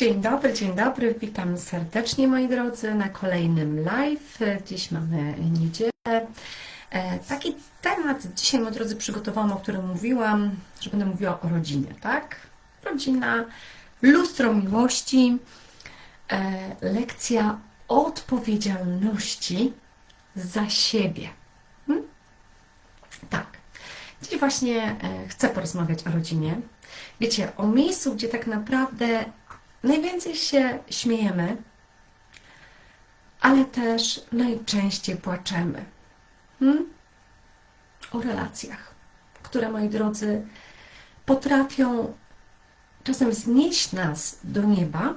Dzień dobry, dzień dobry. Witam serdecznie moi drodzy na kolejnym live. Dziś mamy niedzielę. E, Taki temat dzisiaj, moi drodzy, przygotowałam, o którym mówiłam, że będę mówiła o rodzinie, tak? Rodzina, lustro miłości, e, lekcja odpowiedzialności za siebie. Hmm? Tak. Dziś właśnie e, chcę porozmawiać o rodzinie. Wiecie, o miejscu, gdzie tak naprawdę najwięcej się śmiejemy, ale też najczęściej płaczemy. Hmm? O relacjach, które, moi drodzy, potrafią czasem wznieść nas do nieba,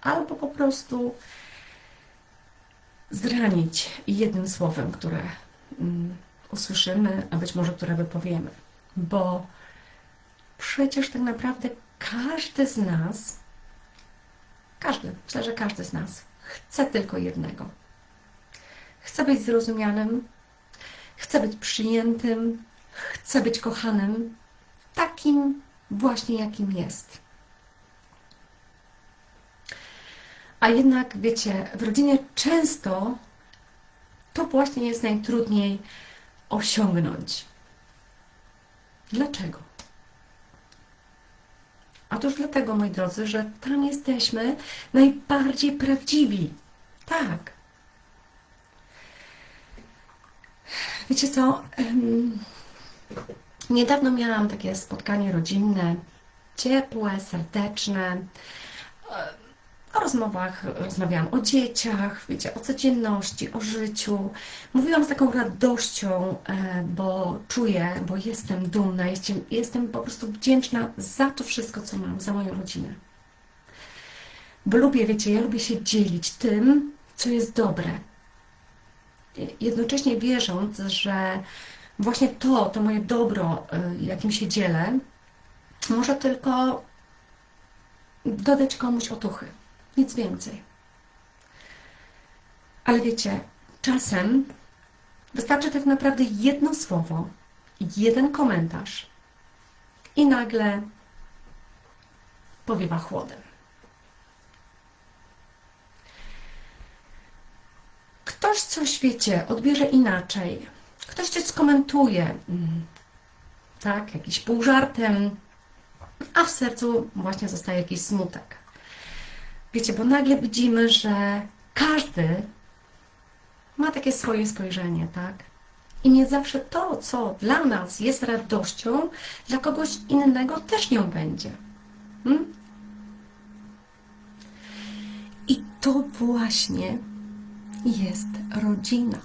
albo po prostu zranić jednym słowem, które mm, usłyszymy, a być może które wypowiemy. Bo przecież tak naprawdę każdy z nas, każdy, myślę, że każdy z nas chce tylko jednego. Chce być zrozumianym, chce być przyjętym, chce być kochanym, takim właśnie jakim jest. A jednak, wiecie, w rodzinie często to właśnie jest najtrudniej osiągnąć. Dlaczego? Otóż dlatego, moi drodzy, że tam jesteśmy najbardziej prawdziwi. Tak. Wiecie co? Niedawno miałam takie spotkanie rodzinne, ciepłe, serdeczne. E, rozmowach rozmawiałam o dzieciach, wiecie, o codzienności, o życiu. Mówiłam z taką radością, e, bo czuję, bo jestem dumna, jestem, jestem po prostu wdzięczna za to wszystko, co mam, za moją rodzinę. Bo lubię, wiecie, ja lubię się dzielić tym, co jest dobre. Jednocześnie wierząc, że właśnie to, to moje dobro, y, jakim się dzielę, może tylko dodać komuś otuchy. Nic więcej. Ale wiecie, czasem wystarczy tak naprawdę jedno słowo, jeden komentarz i nagle powiewa chłodem. Ktoś coś, wiecie, odbierze inaczej. Ktoś coś skomentuje, mm, tak, jakiś pół żartem, a w sercu właśnie zostaje jakiś smutek. Wiecie, bo nagle widzimy, że każdy ma takie swoje spojrzenie, tak? I nie zawsze to, co dla nas jest radością, dla kogoś innego też nią będzie. Hmm? I to właśnie jest rodzina.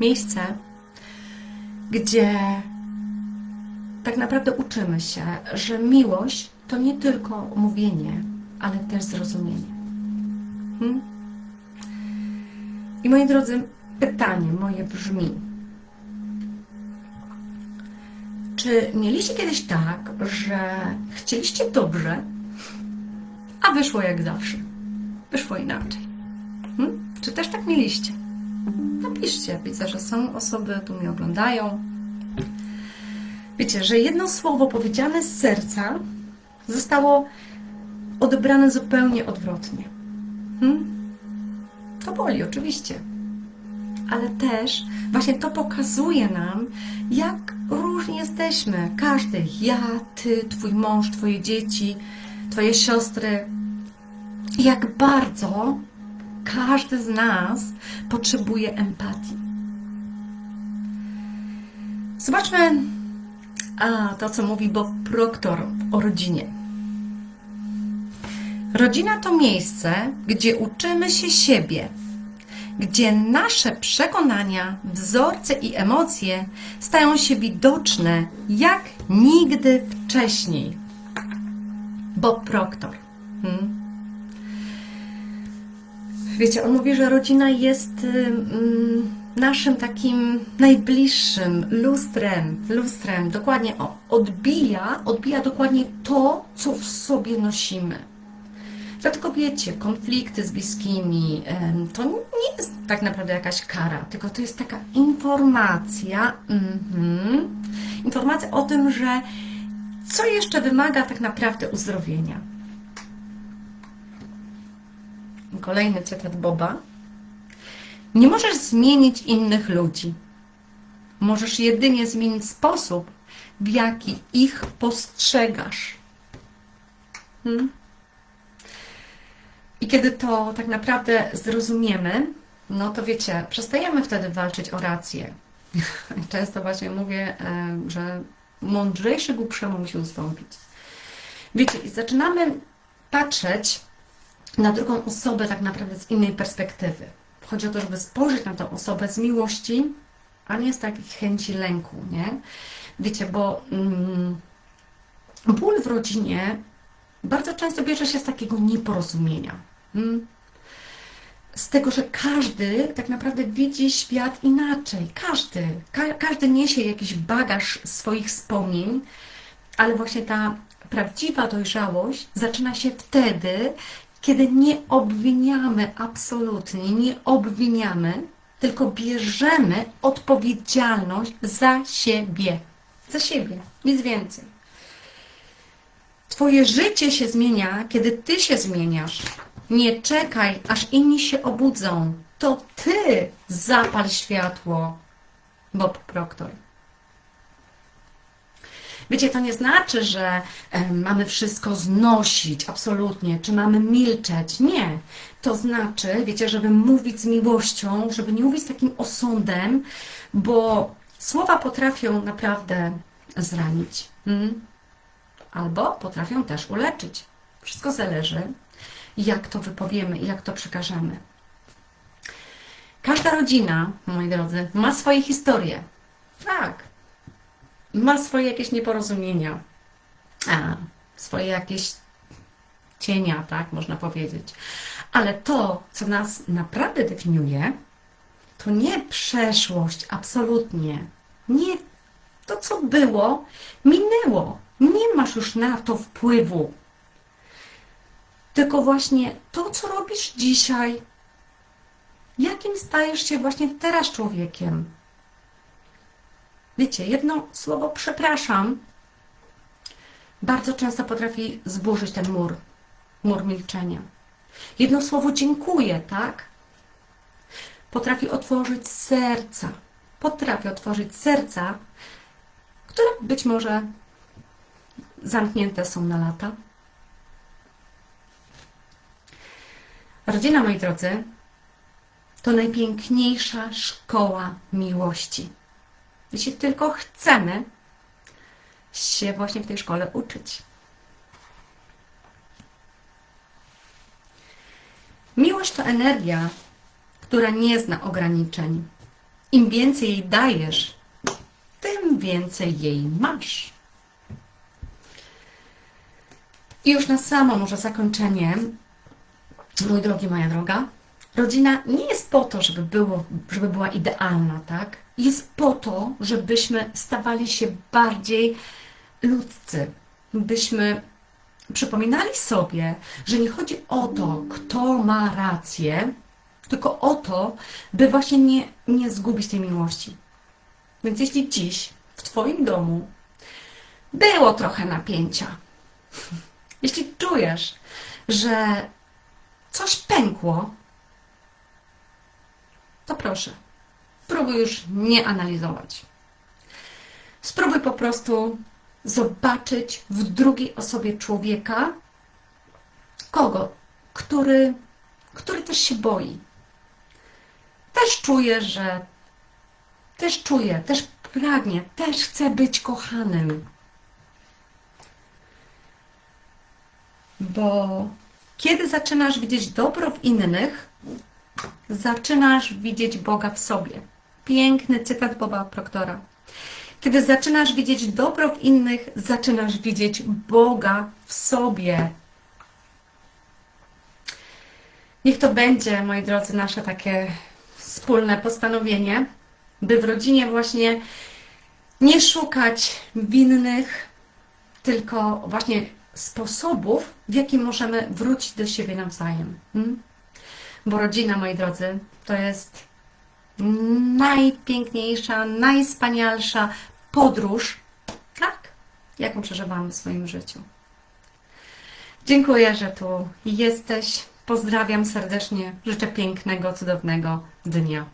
Miejsce, gdzie tak naprawdę uczymy się, że miłość to nie tylko mówienie, ale też zrozumienie. Hmm? I moi drodzy, pytanie moje brzmi: czy mieliście kiedyś tak, że chcieliście dobrze, a wyszło jak zawsze? Wyszło inaczej. Hmm? Czy też tak mieliście? Napiszcie, widzę, że są osoby, tu mnie oglądają. Wiecie, że jedno słowo powiedziane z serca zostało odebrane zupełnie odwrotnie. Hmm? To boli, oczywiście. Ale też właśnie to pokazuje nam, jak różni jesteśmy. Każdy, ja, ty, twój mąż, twoje dzieci, twoje siostry. Jak bardzo każdy z nas potrzebuje empatii. Zobaczmy a, to co mówi Bob Proctor o rodzinie. Rodzina to miejsce, gdzie uczymy się siebie, gdzie nasze przekonania, wzorce i emocje stają się widoczne jak nigdy wcześniej. Bob Proctor. Hmm? Wiecie, on mówi, że rodzina jest ym, naszym takim najbliższym lustrem, lustrem, dokładnie o, odbija, odbija dokładnie to, co w sobie nosimy. Dlatego wiecie, konflikty z bliskimi to nie jest tak naprawdę jakaś kara, tylko to jest taka informacja, mhm, informacja o tym, że Co jeszcze wymaga tak naprawdę uzdrowienia? Kolejny cytat Boba. Nie możesz zmienić innych ludzi. Możesz jedynie zmienić sposób, w jaki ich postrzegasz. Hmm? I kiedy to tak naprawdę zrozumiemy, no to wiecie, przestajemy wtedy walczyć o rację. Często właśnie mówię, że mądrzejszy głupszemu musi ustąpić. Wiecie, i zaczynamy patrzeć na drugą osobę tak naprawdę z innej perspektywy. Chodzi o to, żeby spojrzeć na tę osobę z miłości, a nie z takiej chęci lęku, nie? Wiecie, bo mm, ból w rodzinie bardzo często bierze się z takiego nieporozumienia. Mm? Z tego, że każdy tak naprawdę widzi świat inaczej. Każdy. Ka każdy niesie jakiś bagaż swoich wspomnień, ale właśnie ta prawdziwa dojrzałość zaczyna się wtedy, kiedy nie obwiniamy absolutnie, nie obwiniamy, tylko bierzemy odpowiedzialność za siebie. Za siebie, nic więcej. Twoje życie się zmienia, kiedy ty się zmieniasz. Nie czekaj, aż inni się obudzą. To ty zapal światło. Bob Proctor. Wiecie, to nie znaczy, że mamy wszystko znosić, absolutnie, czy mamy milczeć. Nie. To znaczy, wiecie, żeby mówić z miłością, żeby nie mówić z takim osądem, bo słowa potrafią naprawdę zranić. Hmm? Albo potrafią też uleczyć. Wszystko zależy, jak to wypowiemy i jak to przekażemy. Każda rodzina, moi drodzy, ma swoje historie. Tak, ma swoje jakieś nieporozumienia, a, swoje jakieś cienia, tak można powiedzieć. Ale to, co nas naprawdę definiuje, to nie przeszłość, absolutnie. Nie to, co było, minęło. Nie masz już na to wpływu. Tylko właśnie to, co robisz dzisiaj, jakim stajesz się właśnie teraz człowiekiem. Wiecie, jedno słowo przepraszam bardzo często potrafi zburzyć ten mur, mur milczenia. Jedno słowo dziękuję, tak? Potrafi otworzyć serca. Potrafi otworzyć serca, które być może zamknięte są na lata. Rodzina, moi drodzy, to najpiękniejsza szkoła miłości. Jeśli tylko chcemy się właśnie w tej szkole uczyć. Miłość to energia, która nie zna ograniczeń. Im więcej jej dajesz, tym więcej jej masz. I już na samo może zakończenie, mój drogi, moja droga, rodzina nie jest po to, żeby, było, żeby była idealna, tak? Jest po to, żebyśmy stawali się bardziej ludzcy, byśmy przypominali sobie, że nie chodzi o to, kto ma rację, tylko o to, by właśnie nie, nie zgubić tej miłości. Więc jeśli dziś w Twoim domu było trochę napięcia, jeśli czujesz, że coś pękło, to proszę, spróbuj już nie analizować. Spróbuj po prostu zobaczyć w drugiej osobie człowieka, kogo, który, który też się boi. Też czuje, że też czuje, też pragnie, też chce być kochanym. Bo kiedy zaczynasz widzieć dobro w innych, zaczynasz widzieć Boga w sobie. Piękny cytat Boba Proktora. Kiedy zaczynasz widzieć dobro w innych, zaczynasz widzieć Boga w sobie. Niech to będzie, moi drodzy, nasze takie wspólne postanowienie, by w rodzinie właśnie nie szukać winnych, tylko właśnie sposobów, w jaki możemy wrócić do siebie nawzajem. Hmm? Bo rodzina, moi drodzy, to jest najpiękniejsza, najwspanialsza podróż, tak? jaką przeżywamy w swoim życiu. Dziękuję, że tu jesteś. Pozdrawiam serdecznie. Życzę pięknego, cudownego dnia.